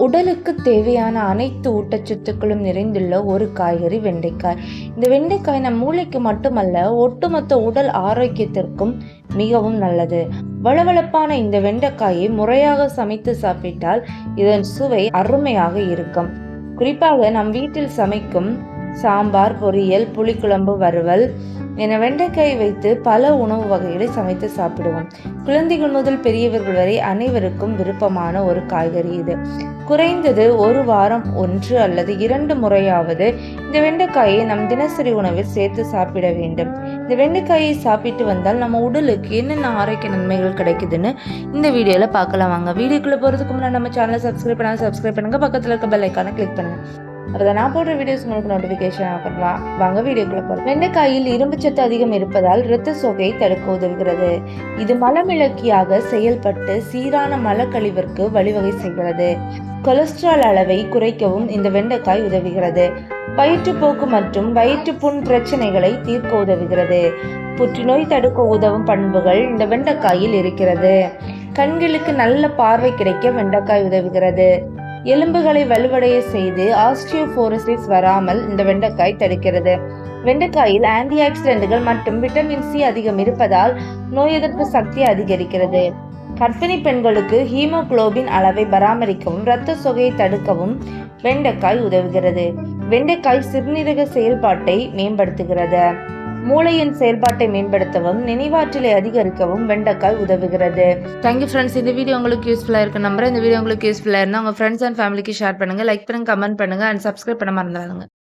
உடலுக்கு தேவையான அனைத்து ஊட்டச்சத்துக்களும் நிறைந்துள்ள ஒரு காய்கறி வெண்டைக்காய். இந்த வெண்டைக்காய் நம் மூளைக்கு மட்டுமல்ல ஒட்டுமொத்த உடல் ஆரோக்கியத்திற்கும் மிகவும் நல்லது. வளவளப்பான இந்த வெண்டைக்காயை முறையாக சமைத்து சாப்பிட்டால் இதன் சுவை அருமையாக இருக்கும். குறிப்பாக நம் வீட்டில் சமைக்கும் சாம்பார் பொரியல் புளிக்குழம்பு வறுவல் என வெண்டைக்காய் வைத்து பல உணவு வகைகளை சமைத்து சாப்பிடுவோம். குழந்தைகள் முதல் பெரியவர்கள் வரை அனைவருக்கும் விருப்பமான ஒரு காய்கறி இது. குறைந்தது ஒரு வாரம் ஒன்று அல்லது இரண்டு முறையாவது இந்த வெண்டைக்காயை நம் தினசரி உணவில் சேர்த்து சாப்பிட வேண்டும். இந்த வெண்டைக்காயை சாப்பிட்டு வந்தால் நம்ம உடலுக்கு என்னென்ன ஆரோக்கிய நன்மைகள் கிடைக்குதுன்னு இந்த வீடியோவில் பார்க்கலாம். வாங்க வீடியோக்குள்ளே போகிறதுக்கு முன்னாடி நம்ம சேனலை சப்ஸ்கிரைப் பண்ணால் சப்ஸ்கிரைப் பண்ணுங்கள் பக்கத்தில் இருக்க பெல் ஐக்கானை கிளிக் பண்ணுங்கள் அப்போ நான் போடுற வீடியோஸ் உங்களுக்கு நோட்டிஃபிகேஷன் ஆகலாம் வாங்க வீடியோக்குள்ள போகிறோம் வெண்டைக்காயில் இரும்புச்சத்து அதிகம் இருப்பதால் இரத்த சோகையை தடுக்க உதவுகிறது. இது மலமிளக்கியாக செயல்பட்டு சீரான மலக்கழிவிற்கு வழிவகை செய்கிறது. கொலஸ்ட்ரால் அளவை குறைக்கவும் இந்த வெண்டைக்காய் உதவுகிறது. வயிற்றுப்போக்கு மற்றும் வயிற்றுப்புண் பிரச்சனைகளை தீர்க்க உதவுகிறது. புற்றுநோய் தடுக்க உதவும் பண்புகள் இந்த வெண்டைக்காயில் இருக்கிறது. கண்களுக்கு நல்ல பார்வை கிடைக்க வெண்டைக்காய் உதவுகிறது. எலும்புகளை வலுவடைய செய்து ஆஸ்டியோபோரோசிஸ் வராமல் இந்த வெண்டைக்காய் தடுக்கிறது. வெண்டைக்காயில் ஆன்டி ஆக்சிடென்ட்கள் மற்றும் விட்டமின் சி அதிகம் இருப்பதால் நோய் எதிர்ப்பு சக்தி அதிகரிக்கிறது. கர்ப்பிணி பெண்களுக்கு ஹீமோகுளோபின் அளவை பராமரிக்கவும் இரத்த சொகையை தடுக்கவும் வெண்டைக்காய் உதவுகிறது. வெண்டைக்காய் சிறுநீரக செயல்பாட்டை மேம்படுத்துகிறது. மூளையின் செயல்பாட்டை மேம்படுத்தவும் நினைவாற்றலை அதிகரிக்கவும் வெண்டைக்காய் உதவுகிறது. தேங்க்யூ ஃப்ரெண்ட்ஸ் இந்த வீடியோ உங்களுக்கு யூஸ்ஃபுல்லாக இருக்கு நம்புறேன். இந்த வீடியோ உங்களுக்கு யூஸ்ஃபுல்லாக இருந்தால் உங்கள் ஃப்ரெண்ட்ஸ் அண்ட் ஃபேமிலிக்கு ஷேர் பண்ணுங்கள் லைக் பண்ணுங்கள் கமெண்ட் பண்ணுங்கள் அண்ட் சப்ஸ்கிரைப் பண்ண மறந்துடாதுங்க.